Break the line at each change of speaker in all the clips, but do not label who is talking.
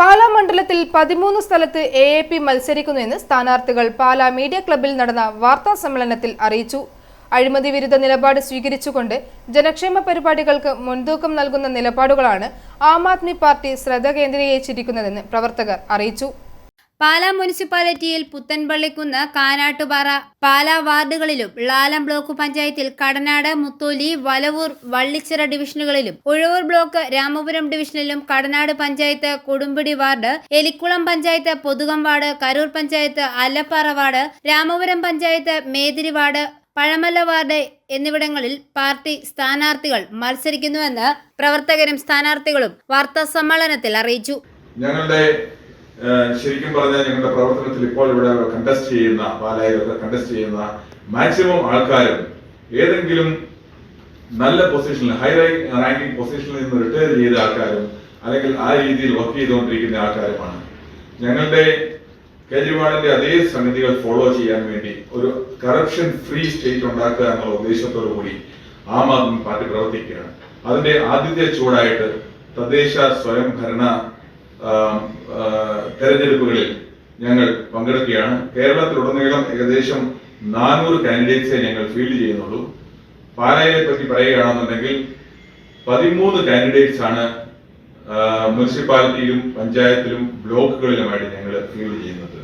പാലാ മണ്ഡലത്തിൽ പതിമൂന്ന് സ്ഥലത്ത് എ എ പി മത്സരിക്കുന്നുവെന്ന് സ്ഥാനാർത്ഥികൾ പാലാ മീഡിയ ക്ലബ്ബിൽ നടന്ന വാർത്താ സമ്മേളനത്തിൽ അറിയിച്ചു. അഴിമതി വിരുദ്ധ നിലപാട് സ്വീകരിച്ചുകൊണ്ട് ജനക്ഷേമ പരിപാടികൾക്ക് മുൻതൂക്കം നൽകുന്ന നിലപാടുകളാണ് ആം ആദ്മി പാർട്ടി ശ്രദ്ധ കേന്ദ്രീകരിച്ചിരിക്കുന്നതെന്ന് പ്രവർത്തകർ അറിയിച്ചു.
പാലാ മുനിസിപ്പാലിറ്റിയിൽ പുത്തൻപള്ളിക്കുന്ന് കാനാട്ടുപാറ പാലാ വാർഡുകളിലും ലാലം ബ്ലോക്ക് പഞ്ചായത്തിൽ കടനാട് മുത്തോലി വലവൂർ വള്ളിച്ചിറ ഡിവിഷനുകളിലും Uzhavoor block Ramapuram ഡിവിഷനിലും Kadanad panchayat Kodumbidi ward Elikkulam panchayat Pothukam ward Karoor panchayat Allappara ward Ramapuram panchayat Methiri ward Pazhamalla ward എന്നിവിടങ്ങളിൽ പാർട്ടി സ്ഥാനാർത്ഥികൾ മത്സരിക്കുന്നുവെന്ന് പ്രവർത്തകരും സ്ഥാനാർത്ഥികളും വാർത്താ സമ്മേളനത്തിൽ അറിയിച്ചു.
ഞങ്ങളുടെ ശരിക്കും പറഞ്ഞാൽ ഞങ്ങളുടെ പ്രവർത്തനത്തിൽ ഇപ്പോൾ ഇവിടെ കണ്ടസ്റ്റ് ചെയ്യുന്ന പാലായിലൊക്കെ കണ്ടസ്റ്റ് ചെയ്യുന്ന മാക്സിമം ആൾക്കാരും ഏതെങ്കിലും നല്ല പൊസിഷനിൽ ഹൈ റാങ്കിങ് പൊസിഷനിൽ നിന്ന് റിട്ടയർ ചെയ്ത ആൾക്കാരും അല്ലെങ്കിൽ ആ രീതിയിൽ വർക്ക് ചെയ്തുകൊണ്ടിരിക്കുന്ന ആൾക്കാരുമാണ്. ഞങ്ങളുടെ കേജ്രിവാളിന്റെ അതേ സംഗതികൾ ഫോളോ ചെയ്യാൻ വേണ്ടി ഒരു കറപ്ഷൻ ഫ്രീ സ്റ്റേറ്റ് ഉണ്ടാക്കുക എന്നുള്ള ഉദ്ദേശത്തോടു കൂടി ആം ആദ്മി പാർട്ടി പ്രവർത്തിക്കുകയാണ്. അതിന്റെ ആദ്യത്തെ ചൂടായിട്ട് തദ്ദേശ സ്വയംഭരണ തെരഞ്ഞെടുപ്പുകളിൽ ഞങ്ങൾ പങ്കെടുക്കുകയാണ്. കേരളത്തിലുടനീളം ഏകദേശം നാനൂറ് കാൻഡിഡേറ്റ്സെ ഞങ്ങൾ ഫീൽഡ് ചെയ്യുന്നുള്ളൂ. പാലായെ പറ്റി പറയുകയാണെന്നുണ്ടെങ്കിൽ പതിമൂന്ന് കാൻഡിഡേറ്റ്സ് ആണ് മുനിസിപ്പാലിറ്റിയിലും പഞ്ചായത്തിലും ബ്ലോക്കുകളിലുമായിട്ട് ഞങ്ങൾ ഫീൽഡ് ചെയ്യുന്നത്.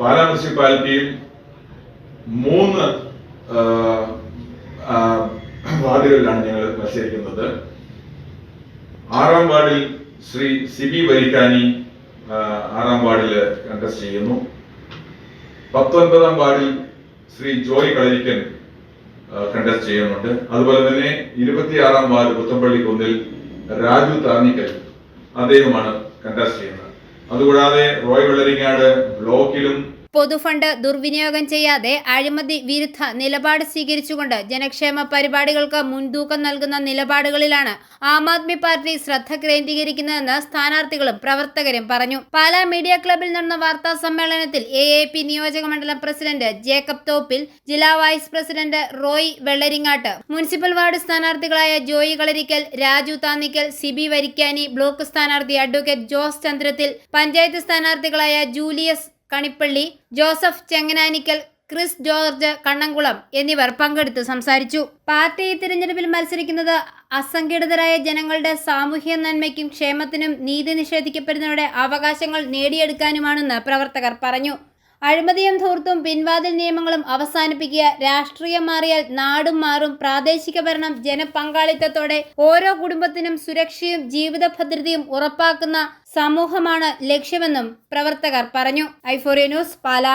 പാലാ മുനിസിപ്പാലിറ്റിയിൽ മൂന്ന് വാർഡുകളിലാണ് ഞങ്ങൾ മത്സരിക്കുന്നത്. ആറാം വാർഡിൽ ശ്രീ സിബി വരിക്കാനി ആറാം വാർഡിൽ കണ്ടസ്റ്റ് ചെയ്യുന്നു. പത്തൊൻപതാം വാർഡിൽ ശ്രീ ജോയ് കളരിക്കൻ കണ്ടസ്റ്റ് ചെയ്യുന്നുണ്ട്. അതുപോലെ തന്നെ ഇരുപത്തിയാറാം വാർഡ് പുത്തമ്പള്ളി കുന്നിൽ രാജു താർണിക്കൽ അദ്ദേഹമാണ് കണ്ടസ്റ്റ് ചെയ്യുന്നത്. അതുകൂടാതെ റോയ് വെള്ളരിങ്ങാട് ബ്ലോക്കിലും
പൊതുഫണ്ട് ദുർവിനിയോഗം ചെയ്യാതെ അഴിമതി വിരുദ്ധ നിലപാട് സ്വീകരിച്ചുകൊണ്ട് ജനക്ഷേമ പരിപാടികൾക്ക് മുൻതൂക്കം നൽകുന്ന നിലപാടുകളിലാണ് ആം ആദ്മി പാർട്ടി ശ്രദ്ധ കേന്ദ്രീകരിക്കുന്നതെന്ന് സ്ഥാനാർത്ഥികളും പ്രവർത്തകരും പറഞ്ഞു. പാലാ മീഡിയ ക്ലബിൽ നടന്ന വാർത്താ സമ്മേളനത്തിൽ എ എ പി നിയോജക മണ്ഡലം പ്രസിഡന്റ് ജേക്കബ് തോപ്പിൽ ജില്ലാ vice president Roy Vellaringattu municipal ward സ്ഥാനാർത്ഥികളായ Joy Kalarikkal Raju Thannikkal Siby Varikkani block സ്ഥാനാർത്ഥി അഡ്വക്കേറ്റ് ജോസ് ചന്ദ്രത്തിൽ പഞ്ചായത്ത് സ്ഥാനാർത്ഥികളായ ജൂലിയസ് കണിപ്പള്ളി ജോസഫ് ചെങ്ങനാനിക്കൽ ക്രിസ് ജോർജ് കണ്ണംകുളം എന്നിവർ പങ്കെടുത്ത് സംസാരിച്ചു. പാർട്ടി തിരഞ്ഞെടുപ്പിൽ മത്സരിക്കുന്നത് അസംഘടിതരായ ജനങ്ങളുടെ സാമൂഹ്യ നന്മയ്ക്കും ക്ഷേമത്തിനും നീതി നിഷേധിക്കപ്പെടുന്നവരുടെ അവകാശങ്ങൾ നേടിയെടുക്കാനുമാണെന്ന് പ്രവർത്തകർ പറഞ്ഞു. അഴിമതിയും ധൂർത്തും പിൻവാതിൽ നിയമങ്ങളും അവസാനിപ്പിക്കുക രാഷ്ട്രീയം മാറിയാൽ നാടും മാറും പ്രാദേശിക ഭരണം ജനപങ്കാളിത്തത്തോടെ ഓരോ കുടുംബത്തിനും സുരക്ഷയും ജീവിത ഭദ്രതയും ഉറപ്പാക്കുന്ന സമൂഹമാണ് ലക്ഷ്യമെന്നും പ്രവർത്തകർ പറഞ്ഞു. Euphoria news Pala.